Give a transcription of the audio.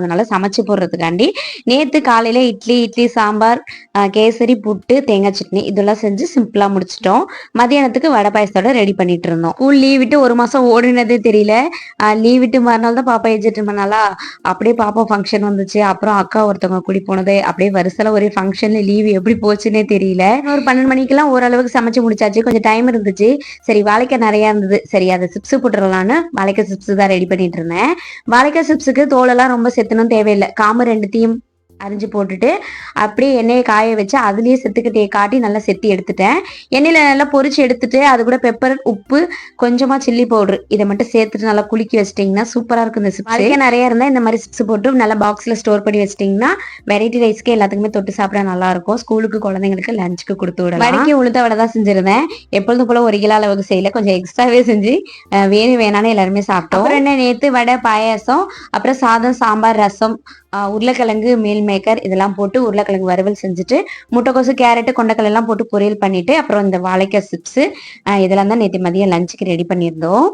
அதனால சமைச்சு போடுறதுக்காண்டி நேத்து காலையில இட்லி இட்லி சாம்பார் கேசரி புட்டு தேங்காய் சட்னி இதெல்லாம் செஞ்சு சிம்பிளா முடிச்சிட்டோம். மதியானத்துக்கு வடை பாயசத்தோட ரெடி பண்ணிட்டு இருந்தோம். ஸ்கூல் லீவ் விட்டு ஒரு மாசம் ஓடினதே தெரியல. லீவ் விட்டு மறுநாள் தான் பாப்பா எஜிட்டு பண்ணாலா அப்படியே பாப்பா ஃபங்க்ஷன் வந்துச்சு. அப்புறம் அக்கா ஒருத்தவங்க கூடி போனது. அப்படியே வருஷத்துல ஒரே ஃபங்க்ஷன்ல லீவ் எப்படி போச்சுன்னே தெரியல. ஒரு பன்னெண்டு மணிக்கெல்லாம் ஓரளவுக்கு சமைச்சு முடிச்சாச்சு. கொஞ்சம் டைம் இருந்துச்சு. சரி வாழைக்காய் நிறைய இருந்தது. சரி அதை சிப்ஸ் போட்டுடலான்னு வாழைக்காய் சிப்ஸ் தான் ரெடி பண்ணிட்டு இருந்தேன். வாழைக்காய் சிப்ஸுக்கு தோலெல்லாம் ரொம்ப செத்தணும் தேவையில்லை காம ரெண்டுத்தையும் அரிஞ்சு போட்டுட்டு அப்படியே எண்ணெயை காய வச்சு அதுலயே செத்துக்கிட்டே காட்டி நல்லா செத்தி எடுத்துட்டேன். எண்ணெயில நல்லா பொரிச்சு எடுத்துட்டு அது கூட பெப்பர் உப்பு கொஞ்சமா சில்லி பவுடர் இதை மட்டும் சேர்த்துட்டு நல்லா குலுக்கி வச்சிட்டிங்கன்னா சூப்பரா இருக்கும் இந்த சிப்ஸ். நிறைய இருந்தா இந்த மாதிரி சிப்ஸ் போட்டு நல்லா பாக்ஸ்ல ஸ்டோர் பண்ணி வச்சிட்டிங்கன்னா வெரைட்டி ரைஸ்க்கு எல்லாத்துக்குமே தொட்டு சாப்பிட நல்லா இருக்கும். ஸ்கூலுக்கு குழந்தைங்களுக்கு லஞ்சுக்கு கொடுத்து விடலாம். வடைக்கு உளுத்த வடை தான் செஞ்சிருந்தேன். எப்பொழுதும் போல ஒரு கிலோ அளவுக்கு செய்யல. கொஞ்சம் எக்ஸ்ட்ராவே செஞ்சு வேணும் வேணான்னு எல்லாருமே சாப்பிட்டோம். அப்புறம் என்ன நேத்து வடை பாயாசம் அப்புறம் சாதம் சாம்பார் ரசம் உருளைக்கிழங்கு மீல் மேக்கர் இதெல்லாம் போட்டு உருளைக்கிழங்கு வறுவல் செஞ்சுட்டு முட்டைக்கோசு கேரட்டு கொண்டக்கல் எல்லாம் போட்டு பொரியல் பண்ணிட்டு அப்புறம் இந்த வாழைக்காய் சிப்ஸ் இதெல்லாம் தான் நேற்று மதியம் லஞ்சுக்கு ரெடி பண்ணியிருந்தோம்.